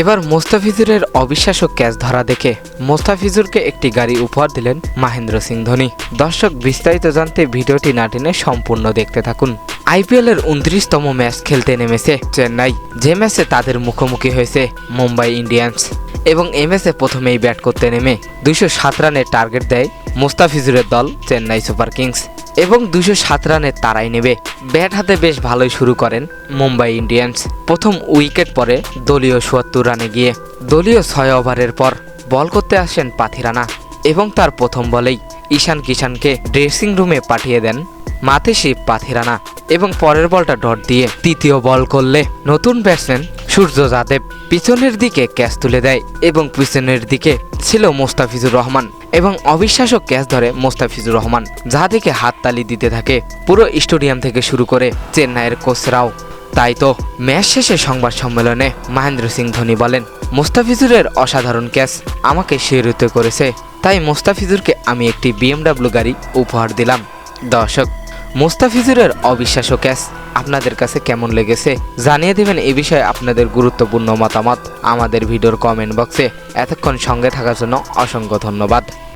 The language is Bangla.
এবার মোস্তাফিজুরের অবিশ্বাস্য ক্যাচ ধরা দেখে মোস্তাফিজুরকে একটি গাড়ি উপহার দিলেন মহেন্দ্র সিং ধোনি। দর্শক বিস্তারিত জানতে ভিডিওটি না টেনে সম্পূর্ণ দেখতে থাকুন। আইপিএলের উনত্রিশতম ম্যাচ খেলতে নেমেছে চেন্নাই, যে ম্যাচে তাদের মুখোমুখি হয়েছে মুম্বাই ইন্ডিয়ান্স এবং এই ম্যাচে প্রথমেই ব্যাট করতে নেমে দুইশো সাত রানের টার্গেট দেয় মোস্তাফিজুরের দল চেন্নাই সুপার কিংস। এবং দুশো সাত রানের তারাই নেবে। ব্যাট হাতে বেশ ভালোই শুরু করেন মুম্বাই ইন্ডিয়ান্স। প্রথম উইকেট পরে দলীয় চুয়াত্তর রানে গিয়ে। দলীয় ছয় ওভারের পর বল করতে আসেন পাথিরানা এবং তার প্রথম বলেই ঈশান কিষানকে ড্রেসিং রুমে পাঠিয়ে দেন মাথেশি পাথিরানা এবং পরের বলটা ডট দিয়ে তৃতীয় বল করলে নতুন ব্যাটসম্যান সূর্য যাদেব পিছনের দিকে ক্যাচ তুলে দেয় এবং পিছনের দিকে ছিল মোস্তাফিজুর রহমান এবং অবিশ্বাস্য ক্যাচ ধরে মোস্তাফিজুর রহমান, যা দেখে হাততালি দিতে থাকে পুরো স্টেডিয়াম থেকে শুরু করে চেন্নাইয়ের কোচরাও। তাই তো ম্যাচ শেষে সংবাদ সম্মেলনে মহেন্দ্র সিং ধোনি বলেন, মোস্তাফিজুরের অসাধারণ ক্যাচ আমাকে শিহরিত করেছে, তাই মোস্তাফিজুরকে আমি একটি বিএমডাব্লিউ গাড়ি উপহার দিলাম। দর্শক মোস্তাফিজুরের অবিশ্বাস্য ক্যাচ আপনাদের কাছে কেমন লেগেছে জানিয়ে দেবেন এ বিষয়ে আপনাদের গুরুত্বপূর্ণ মতামত আমাদের ভিডিওর কমেন্ট বক্সে। এতক্ষণ সঙ্গে থাকার জন্য অসংখ্য ধন্যবাদ।